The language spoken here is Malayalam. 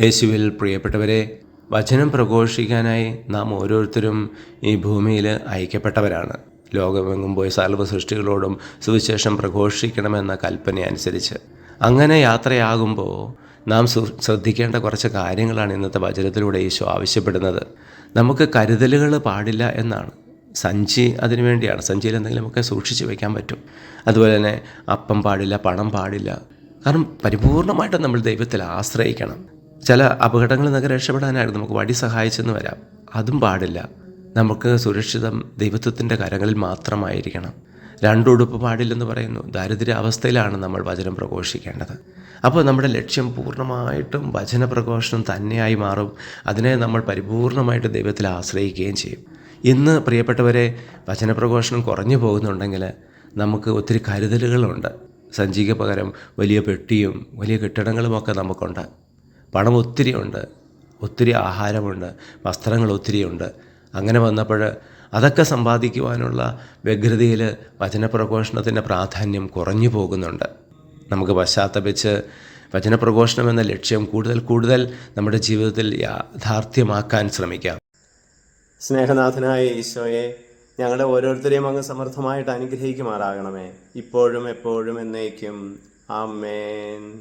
യേശുവിൽ പ്രിയപ്പെട്ടവരെ വചനം പ്രഘോഷിക്കാനായി നാം ഓരോരുത്തരും ഈ ഭൂമിയിൽ അയക്കപ്പെട്ടവരാണ്. ലോകമെങ്ങും പോയി സർവ സൃഷ്ടികളോടും സുവിശേഷം പ്രഘോഷിക്കണമെന്ന കൽപ്പന അനുസരിച്ച് അങ്ങനെ യാത്രയാകുമ്പോൾ നാം ശ്രദ്ധിക്കേണ്ട കുറച്ച് കാര്യങ്ങളാണ് ഇന്നത്തെ വചനത്തിലൂടെ ഈശോ ആവശ്യപ്പെടുന്നത്. നമുക്ക് കരുതലുകൾ പാടില്ല എന്നാണ്. സഞ്ചി അതിനു വേണ്ടിയാണ്. സഞ്ചിയിൽ എന്തെങ്കിലുമൊക്കെ സൂക്ഷിച്ച് വയ്ക്കാൻ പറ്റും. അതുപോലെ തന്നെ അപ്പം പാടില്ല പണം പാടില്ല. കാരണം പരിപൂർണമായിട്ടും നമ്മൾ ദൈവത്തിൽ ആശ്രയിക്കണം. ചില അപകടങ്ങളിൽ നിന്നൊക്കെ രക്ഷപ്പെടാനായിട്ട് നമുക്ക് വടി സഹായിച്ചെന്ന് വരാം. അതും പാടില്ല. നമുക്ക് സുരക്ഷിതം ദൈവത്വത്തിന്റെ കരങ്ങളിൽ മാത്രമായിരിക്കണം. രണ്ടുടുപ്പ് പാടില്ലെന്ന് പറയുന്നു. ദാരിദ്ര്യ അവസ്ഥയിലാണ് നമ്മൾ വചനം പ്രഘോഷിക്കേണ്ടത്. അപ്പോൾ നമ്മുടെ ലക്ഷ്യം പൂർണമായിട്ടും വചന പ്രഘോഷണം തന്നെയായി മാറും. അതിനെ നമ്മൾ പരിപൂർണമായിട്ട് ദൈവത്തിൽ ആശ്രയിക്കുകയും ചെയ്യും. ഇന്ന് പ്രിയപ്പെട്ടവരെ വചന പ്രഘോഷണം കുറഞ്ഞു പോകുന്നുണ്ടെങ്കിൽ നമുക്ക് ഒത്തിരി കരുതലുകളുണ്ട്. സഞ്ചിക്ക് പകരം വലിയ പെട്ടിയും വലിയ കെട്ടിടങ്ങളുമൊക്കെ നമുക്കുണ്ട്. പണം ഒത്തിരിയുണ്ട് ഒത്തിരി ആഹാരമുണ്ട്. വസ്ത്രങ്ങൾ ഒത്തിരിയുണ്ട് അങ്ങനെ വന്നപ്പോൾ അതൊക്കെ സമ്പാദിക്കുവാനുള്ള വ്യഗ്രതയിൽ വചനപ്രഘോഷണത്തിന്റെ പ്രാധാന്യം കുറഞ്ഞു പോകുന്നുണ്ട്. നമുക്ക് പശ്ചാത്തപിച്ച് വചനപ്രഘോഷണം എന്ന ലക്ഷ്യം കൂടുതൽ കൂടുതൽ നമ്മുടെ ജീവിതത്തിൽ യാഥാർത്ഥ്യമാക്കാൻ ശ്രമിക്കാം. സ്നേഹനാഥനായ ഈശോയെ ഞങ്ങളുടെ ഓരോരുത്തരെയും അങ്ങ് സമർത്ഥമായിട്ട് അനുഗ്രഹിക്കുമാറാകണമേ. ഇപ്പോഴും എപ്പോഴും എന്നേക്കും. ആമേൻ.